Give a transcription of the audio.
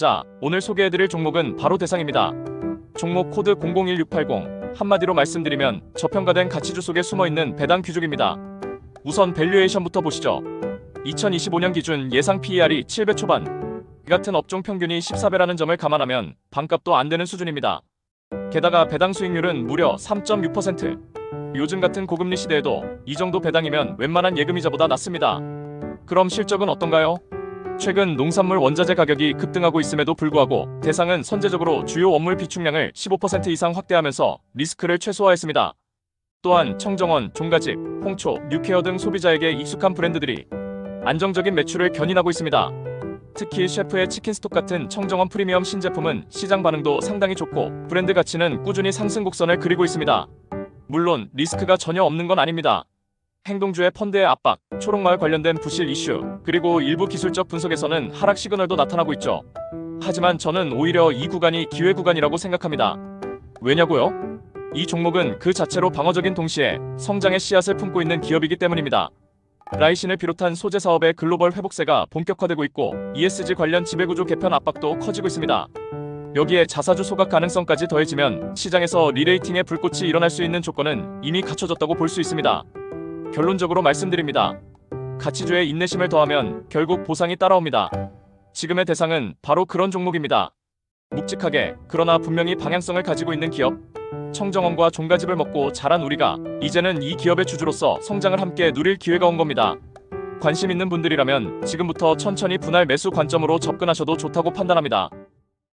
자, 오늘 소개해드릴 종목은 바로 대상입니다. 종목 코드 001680. 한마디로 말씀드리면 저평가된 가치주 속에 숨어있는 배당 귀족입니다. 우선 밸류에이션부터 보시죠. 2025년 기준 예상 PER이 7배 초반. 이 같은 업종 평균이 14배라는 점을 감안하면 반값도 안 되는 수준입니다. 게다가 배당 수익률은 무려 3.6%. 요즘 같은 고금리 시대에도 이 정도 배당이면 웬만한 예금이자보다 낮습니다. 그럼 실적은 어떤가요? 최근 농산물 원자재 가격이 급등하고 있음에도 불구하고 대상은 선제적으로 주요 원물 비축량을 15% 이상 확대하면서 리스크를 최소화했습니다. 또한 청정원, 종가집, 홍초, 뉴케어 등 소비자에게 익숙한 브랜드들이 안정적인 매출을 견인하고 있습니다. 특히 셰프의 치킨 스톡 같은 청정원 프리미엄 신제품은 시장 반응도 상당히 좋고 브랜드 가치는 꾸준히 상승 곡선을 그리고 있습니다. 물론 리스크가 전혀 없는 건 아닙니다. 행동주의 펀드의 압박, 초록마을 관련된 부실 이슈, 그리고 일부 기술적 분석에서는 하락 시그널도 나타나고 있죠. 하지만 저는 오히려 이 구간이 기회 구간이라고 생각합니다. 왜냐고요? 이 종목은 그 자체로 방어적인 동시에 성장의 씨앗을 품고 있는 기업이기 때문입니다. 라이신을 비롯한 소재 사업의 글로벌 회복세가 본격화되고 있고 ESG 관련 지배구조 개편 압박도 커지고 있습니다. 여기에 자사주 소각 가능성까지 더해지면 시장에서 리레이팅의 불꽃이 일어날 수 있는 조건은 이미 갖춰졌다고 볼 수 있습니다. 결론적으로 말씀드립니다. 가치주의 인내심을 더하면 결국 보상이 따라옵니다. 지금의 대상은 바로 그런 종목입니다. 묵직하게 그러나 분명히 방향성을 가지고 있는 기업 청정원과 종가집을 먹고 자란 우리가 이제는 이 기업의 주주로서 성장을 함께 누릴 기회가 온 겁니다. 관심 있는 분들이라면 지금부터 천천히 분할 매수 관점으로 접근하셔도 좋다고 판단합니다.